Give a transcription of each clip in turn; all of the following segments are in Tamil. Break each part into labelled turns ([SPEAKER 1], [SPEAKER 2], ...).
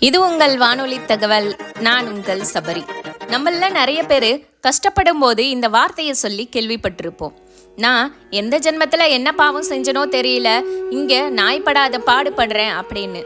[SPEAKER 1] இது உங்கள் வானொலி தகவல் நான் உங்கள் சபரி. நம்மள நிறைய பேர் கஷ்டப்படும் போது இந்த வார்த்தையை சொல்லி கேள்விப்பட்டிருப்போம். நான் எந்த ஜென்மத்தில் என்ன பாவம் செஞ்சனோ தெரியல இங்கே நாய்ப்படாத பாடுபடுறேன் அப்படின்னு.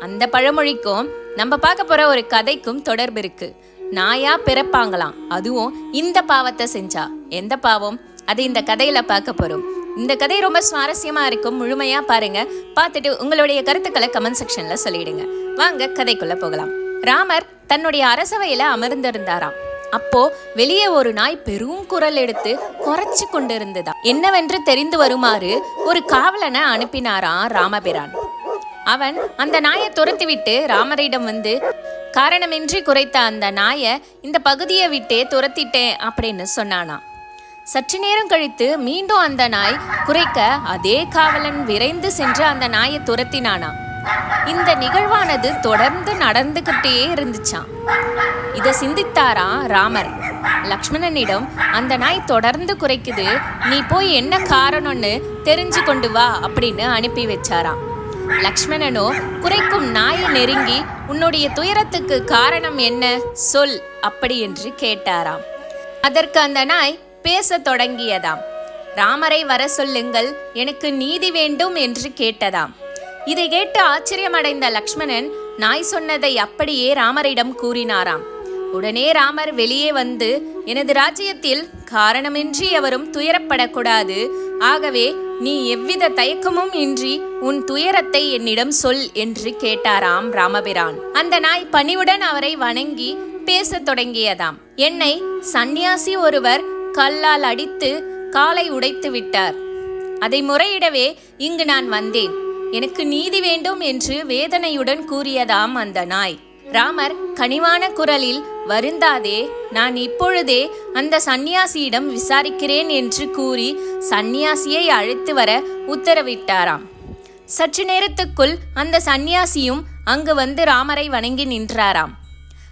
[SPEAKER 1] அந்த பழமொழிக்கும் நம்ம பார்க்க போகிற ஒரு கதைக்கும் தொடர்பு இருக்கு. நாயா பிறப்பாங்களாம் அதுவும் இந்த பாவத்தை செஞ்சா. எந்த பாவம்? அது இந்த கதையில பார்க்க போறோம். இந்த கதை ரொம்ப சுவாரஸ்யமா இருக்கும். முழுமையா பாருங்க. பார்த்துட்டு உங்களுடைய கருத்துக்களை கமெண்ட் செக்ஷன்ல சொல்லிடுங்க. வாங்க கதைக்குள்ள போகலாம். ராமர் தன்னுடைய அரசவையில அமர்ந்திருந்தாராம். அப்போ வெளியே ஒரு நாய் பெரும் குரல் எடுத்து குறைச்சு கொண்டிருந்ததா? என்னவென்று தெரிந்து வருமாறு ஒரு காவலனை அனுப்பினாராம் ராமபிரான். அவன் அந்த நாயை துரத்திவிட்டு ராமரிடம் வந்து காரணமின்றி குறைத்த அந்த நாயை இந்த பகுதியை விட்டே துரத்திட்டேன் அப்படின்னு சொன்னானா சற்று நேரம் கழித்து மீண்டும் அந்த நாய் குறைக்க அதே காவலன் விரைந்து சென்று அந்த நாயை துரத்தினானா. இந்த நிகழ்வானது தொடர்ந்து நடந்துகிட்டே இருந்துச்சாம். இதை சிந்தித்தாராம் ராமர்? லக்ஷ்மணனிடம் அந்த நாய் தொடர்ந்து குறைக்குது நீ போய் என்ன காரணம்னு தெரிஞ்சு கொண்டு வா அப்படின்னு அனுப்பி வச்சாராம். லக்ஷ்மணனோ குறைக்கும் நாயை நெருங்கி உன்னுடைய துயரத்துக்கு காரணம் என்ன சொல் அப்படி என்று கேட்டாராம். அதற்கு அந்த நாய் பேசத் தொடங்கியதாம். ராமரை வர சொல்லுங்கள் எனக்கு நீதி வேண்டும் என்று கேட்டதாம். இதை கேட்டு ஆச்சரியமடைந்த லக்ஷ்மணன் நாய் சொன்னதை அப்படியே ராமரிடம் கூறினாராம். உடனே ராமர் வெளியே வந்து எனது ராஜ்யத்தில் காரணமின்றி எவரும் துயரப்படக்கூடாது. ஆகவே நீ எவ்வித தயக்கமும் இன்றி உன் துயரத்தை என்னிடம் சொல் என்று கேட்டாராம் ராமபிரான். அந்த நாய் பணிவுடன் அவரை வணங்கி பேசத் தொடங்கியதாம். என்னை சந்நியாசி ஒருவர் கல்லால் அடித்து காலை உடைத்து விட்டார். அதை முறையிடவே இங்கு நான் வந்தேன். எனக்கு நீதி வேண்டும் என்று வேதனையுடன் கூறியதாம் அந்த நாய். ராமர் கனிவான குரலில் வருந்தாதே நான் இப்பொழுதே அந்த சந்நியாசியிடம் விசாரிக்கிறேன் என்று கூறி சந்நியாசியை அழைத்து வர உத்தரவிட்டாராம். சற்று நேரத்துக்குள் அந்த சந்நியாசியும் அங்கு வந்து ராமரை வணங்கி நின்றாராம்.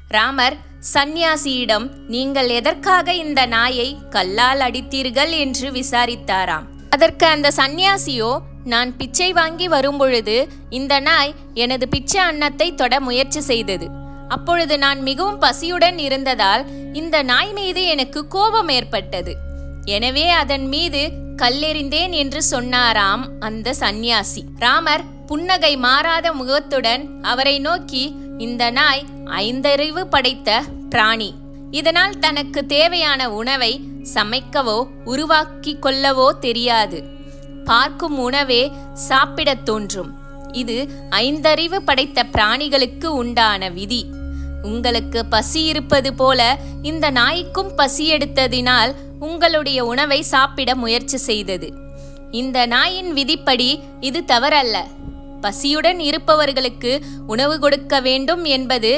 [SPEAKER 1] ராமர் சந்நியாசியிடம் நீங்கள் எதற்காக இந்த நாயை கல்லால் அடித்தீர்கள்? என்று விசாரித்தாராம். அதற்கு அந்த சந்நியாசியோ நான் பிச்சை வாங்கி வரும்பொழுது இந்த நாய் எனது பிச்சை அன்னத்தை தொட முயற்சி செய்தது. அப்பொழுது நான் மிகவும் பசியுடன் இருந்ததால் இந்த நாய் மீது எனக்கு கோபம் ஏற்பட்டது. எனவே அதன் மீது கல்லெறிந்தேன் என்று சொன்னாராம் அந்த சந்நியாசி. ராமர் புன்னகை மாறாத முகத்துடன் அவரை நோக்கி இந்த நாய் ஐந்தறிவு படைத்த பிராணி. இதனால் தனக்கு தேவையான உணவை சமைக்கவோ உருவாக்கி கொள்ளவோ தெரியாது. பார்க்கும் உணவே சாப்பிடத் தோன்றும். இது ஐந்தறிவு படைத்த பிராணிகளுக்கு உண்டான விதி. உங்களுக்கு பசி இருப்பது போல இந்த நாய்க்கும் பசி எடுத்ததினால் உங்களுடைய உணவை சாப்பிட முயற்சி செய்தது. இந்த நாயின் விதிப்படி இது தவறல்ல. பசியுடன் இருப்பவர்களுக்கு உணவு கொடுக்க வேண்டும் என்பது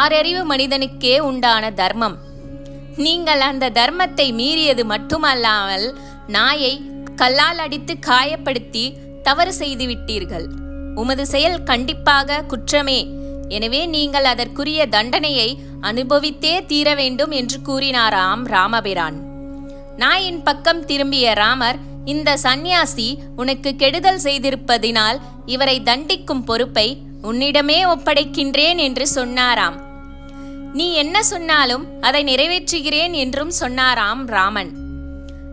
[SPEAKER 1] ஆறறிவு மனிதனுக்கே உண்டான தர்மம். நீங்கள் அந்த தர்மத்தை மீறியது மட்டுமல்லாமல் நாயை கல்லால் அடித்து காயப்படுத்தி தவறு செய்து விட்டீர்கள் உமது செயல் கண்டிப்பாக குற்றமே. எனவே நீங்கள் அதற்குரிய தண்டனையை அனுபவித்தே தீர வேண்டும் என்று கூறினாராம் ராமபிரான். நாயின் பக்கம் திரும்பிய ராமர் இந்த சந்நியாசி உனக்கு கெடுதல் செய்திருப்பதினால் இவரை தண்டிக்கும் பொறுப்பை உன்னிடமே ஒப்படைக்கின்றேன் என்று சொன்னாராம். நீ என்ன சொன்னாலும் அதை நிறைவேற்றுகிறேன் என்றும் சொன்னாராம் ராமன்.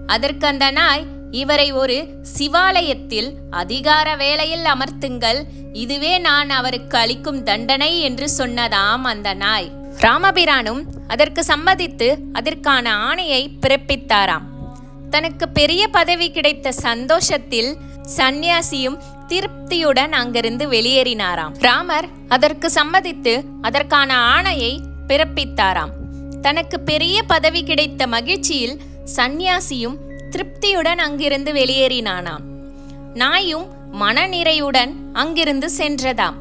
[SPEAKER 1] அதற்கு அந்த நாய் இவரை ஒரு சிவாலயத்தில் அதிகார வேலையில் அமர்த்துங்கள் இதுவே நான் அவருக்கு அளிக்கும் தண்டனை என்று சொன்னதாம் அந்த நாய். ராமபிரானும் அதற்கு சம்மதித்து அதற்கான ஆணையை பிறப்பித்தாராம். தனக்கு பெரிய பதவி கிடைத்த சந்தோஷத்தில் சந்நியாசியும் திருப்தியுடன் அங்கிருந்து வெளியேறினாராம். ராமர் அதற்கு சம்மதித்து அதற்கான ஆணையை பிறப்பித்தாராம். தனக்கு பெரிய பதவி கிடைத்த மகிழ்ச்சியில் சந்நியாசியும் திருப்தியுடன் அங்கிருந்து வெளியேறினானாம். நாயும் மனநிறையுடன் அங்கிருந்து சென்றதாம்.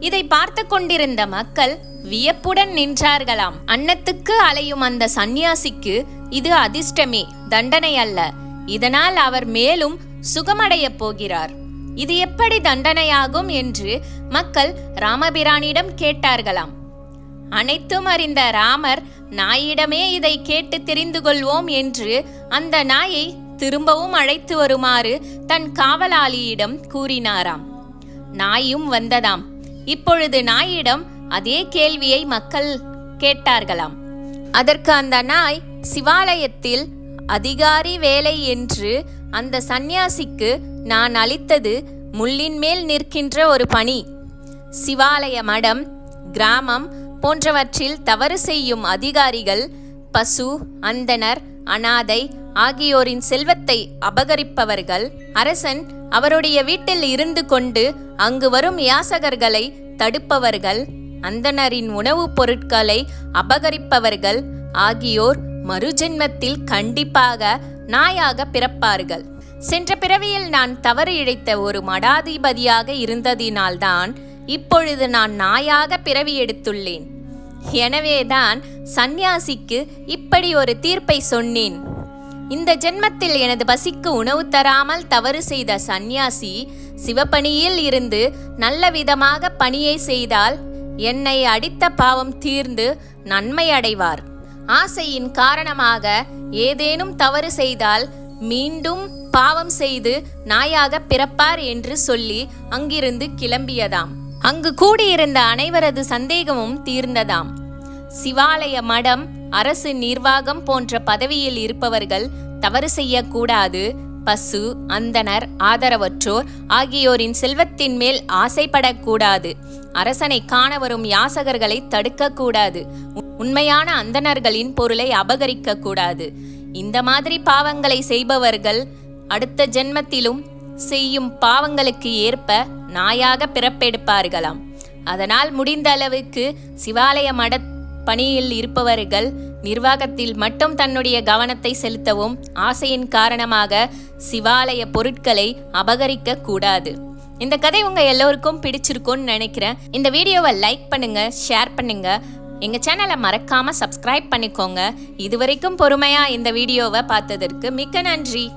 [SPEAKER 1] இதை பார்த்து கொண்டிருந்த மக்கள் வியப்புடன் நின்றார்களாம். அன்னத்துக்கு அலையும் அந்த சந்நியாசிக்கு இது அதிர்ஷ்டமே தண்டனை அல்ல. இதனால் அவர் மேலும் சுகமடையப் போகிறார். இது எப்படி தண்டனையாகும் என்று மக்கள் ராமபிரானிடம் கேட்டார்களாம். அனைத்தும் அறிந்த ராமர் நாயிடமே இதை கேட்டு தெரிந்து கொள்வோம் என்று அந்த நாயை திரும்பவும் அழைத்து வருமாறு தன் காவலாளியிடம் கூறினாராம். நாயும் வந்ததாம். இப்பொழுது நாயிடம் அதே கேள்வியை மக்கள் கேட்டார்களாம். அதற்கு அந்த நாய் சிவாலயத்தில் அதிகாரி வேலை என்று அந்த சந்நியாசிக்கு நான் அளித்தது முள்ளின் மேல் நிற்கின்ற ஒரு பணி. சிவாலய மடம் கிராமம் போன்றவற்றில் தவறு செய்யும் அதிகாரிகள் பசு அந்தனர் அனாதை ஆகியோரின் செல்வத்தை அபகரிப்பவர்கள் அரசன் அவருடைய வீட்டில் இருந்து கொண்டு அங்கு வரும் யாசகர்களை தடுப்பவர்கள் அந்தணரின் உணவுப் பொருட்களை அபகரிப்பவர்கள் ஆகியோர் மறுஜென்மத்தில் கண்டிப்பாக நாயாக பிறப்பார்கள். சென்ற பிறவியில் நான் தவறு இழைத்த ஒரு மடாதிபதியாக இருந்ததினால்தான் இப்பொழுது நான் நாயாக பிறவி எடுத்துள்ளேன். எனவேதான் சந்நியாசிக்கு இப்படி ஒரு தீர்ப்பை சொன்னேன். இந்த ஜென்மத்தில் எனது பசிக்கு உணவு தராமல் தவறு செய்த சந்நியாசி சிவபணியில் இருந்து நல்ல விதமாக பணியை செய்தால் என்னை அடித்த பாவம் தீர்ந்து நன்மை அடைவார் ஆசையின் காரணமாக ஏதேனும் தவறு செய்தால் மீண்டும் பாவம் செய்து நாயாக பிறப்பார் என்று சொல்லி அங்கிருந்து கிளம்பியதாம். அங்கு கூடியிருந்த அனைவரது சந்தேகமும் தீர்ந்ததாம். சிவாலய மடம் அரசு நிர்வாகம் போன்ற பதவியில் இருப்பவர்கள் தவறு செய்யக்கூடாது பசு அந்தனர் ஆதரவற்றோர் ஆகியோரின் செல்வத்தின் மேல் ஆசைப்படக்கூடாது. அரசனை காண வரும் யாசகர்களை தடுக்கக்கூடாது. உண்மையான அந்தணர்களின் பொருளை அபகரிக்க கூடாது இந்த மாதிரி பாவங்களை செய்பவர்கள் அடுத்த ஜென்மத்திலும் செய்யும் பாவங்களுக்கு ஏற்ப நாயாக பிறப்பெடுப்பார்களாம். அதனால் முடிந்த அளவுக்கு சிவாலய மட பணியில் இருப்பவர்கள் நிர்வாகத்தில் மட்டும் தன்னுடைய கவனத்தை செலுத்தவும் ஆசையின் காரணமாக சிவாலய பொருட்களை அபகரிக்க கூடாது. இந்த கதை உங்க எல்லோருக்கும் பிடிச்சிருக்கும்னு நினைக்கிறேன். இந்த வீடியோவை லைக் பண்ணுங்க ஷேர் பண்ணுங்க. எங்க சேனலை மறக்காம சப்ஸ்கிரைப் பண்ணிக்கோங்க. இதுவரைக்கும் பொறுமையா இந்த வீடியோவை பார்த்ததற்கு மிக்க நன்றி.